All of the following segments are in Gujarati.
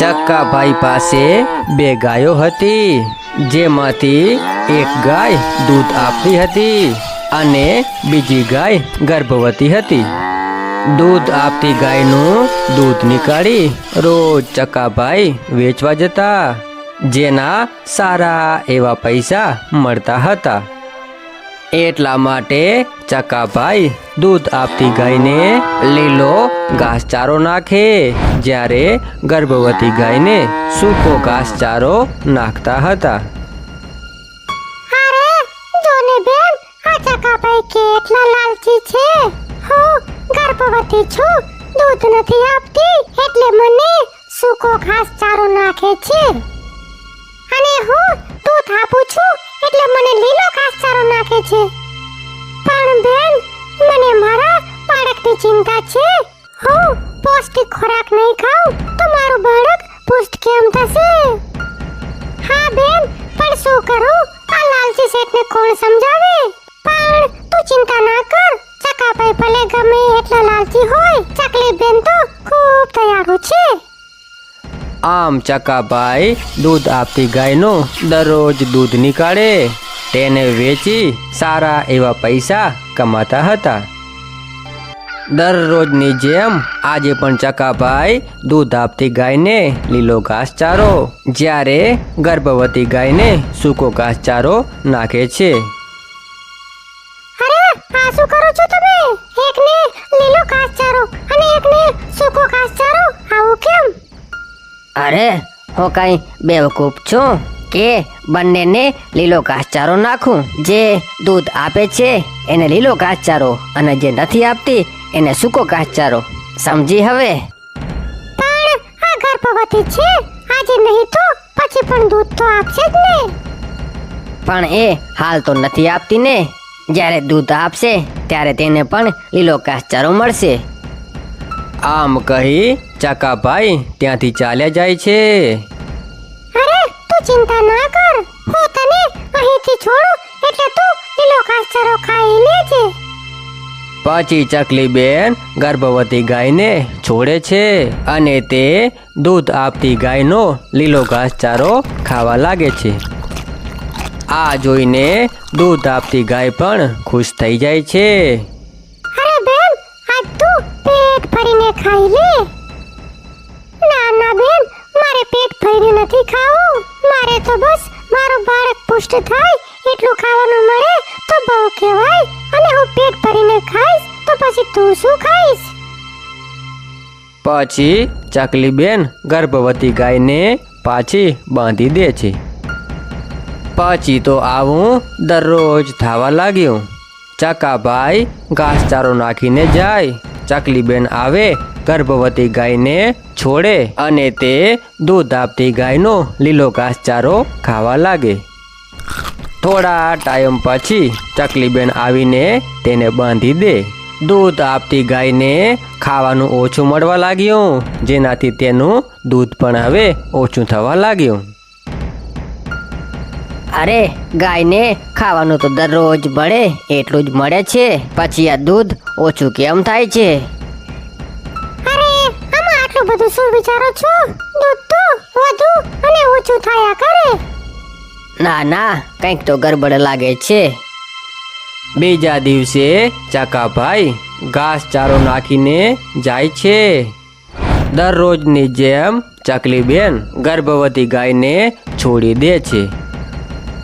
ચક્કાભાઈ પાસે બે ગાયો હતી, જેમાંથી એક ગાય દૂધ આપતી હતી અને બીજી ગાય ગર્ભવતી હતી. દૂધ આપતી ગાયનું દૂધ નીકાળી રોજ ચક્કાભાઈ વેચવા જતા, જેના સારા એવા પૈસા મળતા હતા. એટલા માટે ચકાભાઈ દૂધ આપતી ગાયને લીલો ઘાસચારો નાખે જ્યારે ગર્ભવતી ગાયને સૂકો ઘાસચારો નાખતા હતા. અરે કેટલા દૂધ નથી આપતી, એટલે મને સૂકો ઘાસ ચારો નાખે છે. અને હું, દૂધ આપું છું, એટલે મને લીલો ઘાસ ચારો નાખે છે. પણ બેન, મને મારા બાળકની ચિંતા છે. પૌષ્ટિક ખોરાક નહીં ખાઉં તો મારું બાળક પુષ્ટ કેમ થશે. હા બેન, પણ શું કરું? આ લાલચી શેઠને કોણ સમજાવે? પણ તું ચિંતા ના કર. ચકાભાઈ ભલે ગમે એટલા લાલચી હોય. ચકલી બેન તો ખૂબ દયાળુ છે. આમ ચકાભાઈ દૂધ આપતી ગાયનું દરરોજ દૂધ નીકાળે. તેને વેચી સારા એવા પૈસા કમાતા હતા. દરરોજની જેમ આજે પણ ચકાભાઈ દૂધ આપતી ગાયને લીલો ઘાસચારો જ્યારે ગર્ભવતી ગાયને સૂકો ઘાસચારો નાખે છે. અરે આ શું કરો છો તમે? એકને લીલો ઘાસચારો અને એકને સૂકો ઘાસચારો આવું કેમ? અરે હું કઈ બેવકૂફ છું કે બંનેને લીલો ઘાસચારો નાખું? જે દૂધ આપે છે એને લીલો ઘાસચારો અને જે નથી આપતી એને સૂકો ઘાસચારો. સમજી હવે? પણ આ ગર્ભવતી છે. આજે નહીં તો પછી પણ દૂધ તો આપશે જ ને. પણ એ હાલ તો નથી આપતી ને. જ્યારે દૂધ આપશે ત્યારે તેને પણ લીલો ઘાસચારો મળશે. આમ કહી ચકાભાઈ ત્યાંથી ચાલ્યા જાય છે. અરે તું ચિંતા ના કર. હું તને અહીંથી છોડું એટલે તું લીલો ઘાસચારો ખાઈ લેજે. પછી ચકલી બેન ગર્ભવતી ગાયને છોડે છે અને તે દૂધ આપતી ગાયનો લીલો ઘાસચારો ખાવા લાગે છે. આ જોઈને દૂધ આપતી ગાય પણ ખુશ થઈ જાય છે. મારે તો બસ, મારું બાળક પુષ્ટ થાય, એટલું ખાવાનું મળે તો બહુ કહેવાય. પછી ચકલી બેન ગર્ભવતી ગાયને પાછી બાંધી દે છે. પછી તો આવું દરરોજ થવા લાગ્યું. ચકાભાઈ ઘાસચારો નાખીને જાય. ચકલી બેન આવે, ગર્ભવતી ગાયને છોડે અને તે દૂધ આપતી ગાયનો લીલો ઘાસચારો ખાવા લાગે. થોડા ટાઈમ પછી ચકલી બેન આવીને તેને બાંધી દે. દૂધ આપતી ગાયને ખાવાનું ઓછું મળવા લાગ્યું. જેનાથી તેનું દૂધ પણ હવે ઓછું થવા લાગ્યું. અરે ગાયને ખાવાનું તો દરરોજ મળે એટલું જ મળે છે. પછી આ દૂધ ઓછું કેમ થાય છે? અરે આમાં આટલું બધું શું વિચારો છો? દૂધ તો વધુ અને ઓછું થયા કરે ના ના કંઈક તો ગરબડ લાગે છે. બીજા દિવસે ચકાભાઈ ઘાસચારો નાખીને જાય છે. દરરોજની જેમ ચકલીબેન ગર્ભવતી ગાયને છોડી દે છે.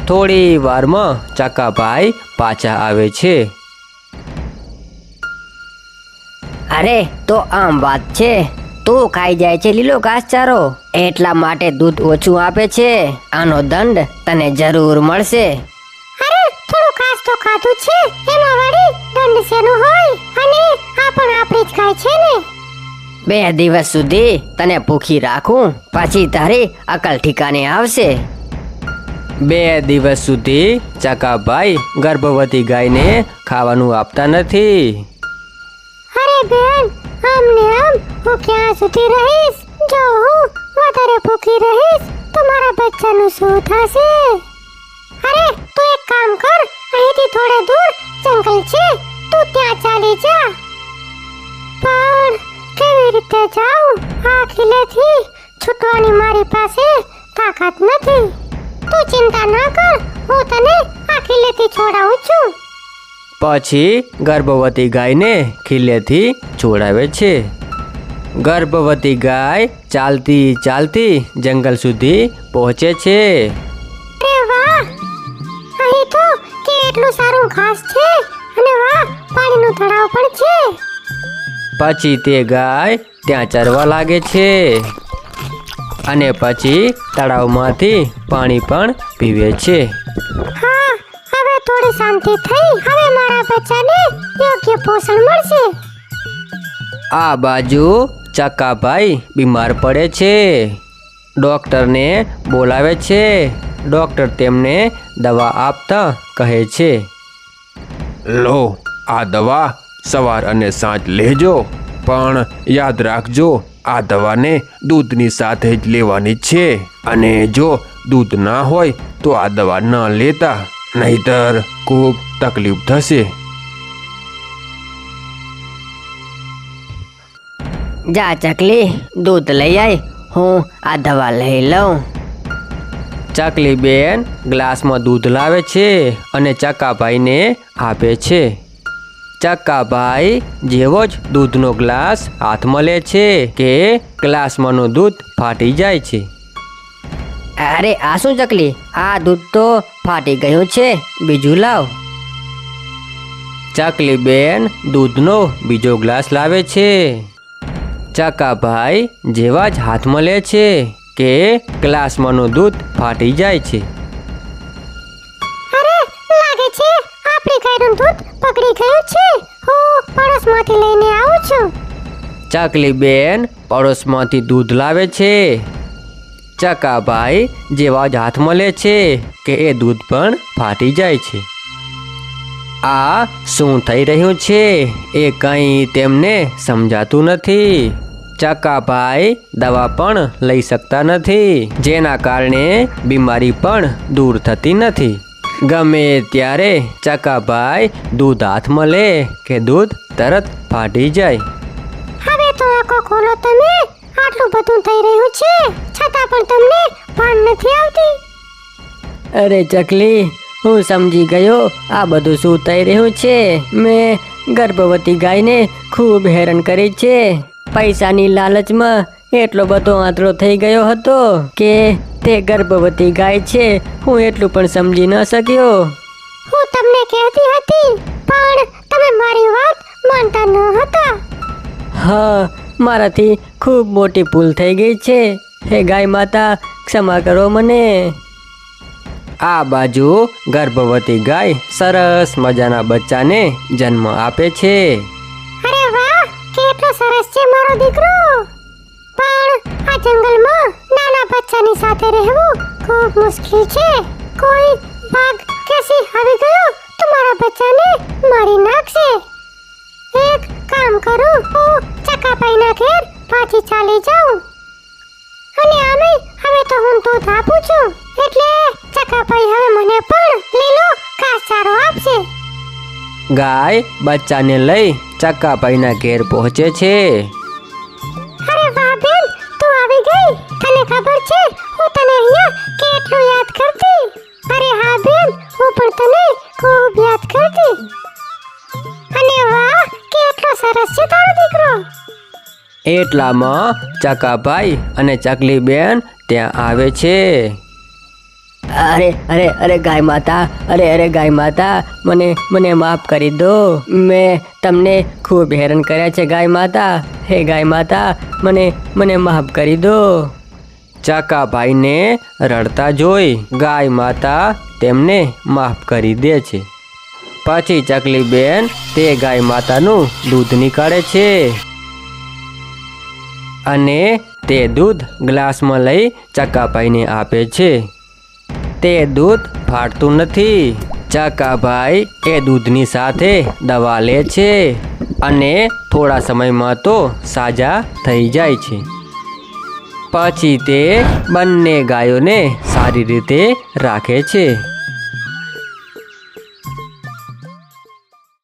થોડી વારમાં ચકાભાઈ પાછા આવે છે. અરે, તો આમ વાત છે. તું ખાઈ જાય છે લીલો ઘાસચારો. એટલા માટે દૂધ ઓછું આપે છે. આનો દંડ તને જરૂર મળશે. તો ખાધું છે? એમાં વળી દંડ શેનું હોય? અને આ પણ આપણી જ ખાય છે ને? બે દિવસ સુધી તને ભૂખી રાખું પછી તારી અકલ ઠીકાને આવશે. બે દિવસ સુધી ચકાભાઈ ગર્ભવતી ગાયને ખાવાનું આપતા નથી. અરે બેન આમને આમ હું ક્યાં સુધી રહીશ? જો હું વધારે ભૂખી રહીશ તો મારા બચ્ચાનું શું થશે? અરે તું એક કામ કર અહીંથી થોડે દૂર જંગલ છે. તું ત્યાં ચાલી જા. પણ કેવી રીતે જાઉં? આ ખીલેથી છૂટવાની મારી પાસે તાકાત નથી. તું ચિંતા ના કર, હું તને આ કિલ્લેથી છોડાવું છું. પછી ગર્ભવતી ગાયને ખીલેથી છોડાવે છે. ગર્ભવતી ગાય ચાલતી ચાલતી જંગલ સુધી પહોંચે છે. કેટલું સારું ઘાસ છે? અને વાહ પાણીનો તળાવ પણ છે. પછી તે ગાય ત્યાં ચરવા લાગે છે. અને પછી તળાવમાંથી પાણી પણ પીવે છે. હા હવે થોડી શાંતિ થઈ. હવે મારા બચ્ચાને યોગ્ય પોષણ મળશે. આ બાજુ ચક્કાભાઈ બીમાર પડે છે. ડોક્ટરને બોલાવે છે. ડૉક્ટર તેમને દવા આપતા કહે છે. લો આ દવા સવાર અને સાંજ લેજો પણ યાદ રાખજો આ દવાને દૂધની સાથે જ લેવાની છે અને જો દૂધ ના હોય તો આ દવા ન લેતા નહીતર ખૂબ તકલીફ થશે. જા ચકલી દૂધ લઈ આય હું આ દવા લઈ લઉં. ચકલી બેન ગ્લાસમાં દૂધ લાવે છે અને ચક્કાભાઈને આપે છે. ચક્કાભાઈ જેવો જ દૂધનો ગ્લાસ હાથમાં લે છે કે ગ્લાસમાંનું દૂધ ફાટી જાય છે. અરે આ શું ચકલી? આ દૂધ તો ફાટી ગયું છે. બીજું લાવ. ચકલી બેન દૂધનો બીજો ગ્લાસ લાવે છે. ચકાભાઈ જેવા જ હાથમાં લે છે. કે ગ્લાસમાંનું દૂધ ફાટી જાય છે. અરે લાગે છે આપણે ગાયનું દૂધ પકડી ગયું છે. હું પડોશમાંથી લઈને આવું છું. ચકલી બેન પડોશમાંથી દૂધ લાવે છે. ચકાભાઈ જેવા જ હાથમાં લે છે કે એ દૂધ પણ ફાટી જાય છે. આ શું થઈ રહ્યું છે? એ કંઈ તેમને સમજાતું નથી. ચકાભાઈ દવા પણ લઈ શકતા નથી. જેના કારણે બીમારી પણ દૂર થતી નથી. ગમે ત્યારે ચકાભાઈ દૂધ હાથમાં લે કે દૂધ તરત ફાટી જાય. હવે તો આંખો ખોલો તમે. આટલું બધું થઈ રહ્યું છે. છતાં પણ તમને ભાન નથી આવતી. અરે ચકલી હું સમજી ગયો. આ બધું શું થઈ રહ્યું છે? મેં ગર્ભવતી ગાયને ખૂબ હેરાન કરી છે. પૈસાની લાલચમાં એટલો બધો આંતરો થઈ ગયો હતો કે તે ગર્ભવતી ગાય છે હું એટલું પણ સમજી ન શક્યો. હું તમને કહેતી હતી પણ તમે મારી વાત માનતા ન હતા. હા મારાથી ખૂબ મોટી ભૂલ થઈ ગઈ છે. હે ગાય માતા ક્ષમા કરો મને. આ બાજુ ગર્ભવતી ગાય સરસ મજાના બચ્ચાને જન્મ આપે છે. છે મારો દીકરો? પણ આ જંગલમાં નાના બચ્ચાની સાથે રહેવું ખૂબ મુશ્કેલ છે. કોઈ વાઘ કે સિંહ આવી ગયો? તો મારા બચ્ચાને મારી નાખશે એક કામ કરું, હું ચકાપાઈના ઘેર પાછી ચાલી જાઉં. અને આમે હવે તો હું દૂધ આપું છું. એટલે ચકાપાઈ હવે મને પણ લીલો ઘાસચારો આપશે. ગાય, બચ્ચાને લઈ ચક્કાભાઈના ઘેર પહોંચે છે. અરે વાહ બેન તું આવી ગઈ. તને ખબર છે હું તને અહીંયા કેટલું યાદ કરતી. અરે હા બેન હું પણ તને ખૂબ યાદ કરતી. અને વાહ કેટલો સરસ છે તારો દીકરો. એટલામાં ચકાભાઈ અને ચકલી બેન ત્યાં આવે છે. અરે અરે અરે ગાય માતા, અરે અરે ગાય માતા, મને મને માફ કરી દો. મેં તમને ખૂબ હેરાન કર્યા છે, ગાય માતા. હે ગાય માતા, મને મને માફ કરી દો. ચાકાભાઈને રડતા જોઈ ગાય માતા તેમને માફ કરી દે છે. પછી ચકલી બેન તે ગાય માતાનું દૂધ નીકાળે છે. અને તે દૂધ ગ્લાસમાં લઈ ચકાભાઈને આપે છે. તે દૂધ ફાટતું નથી. ચકાભાઈ એ દૂધની સાથે દવા લે છે અને થોડા સમયમાં તો સાજા થઈ જાય છે. પછી તે બંને ગાયોને સારી રીતે રાખે છે.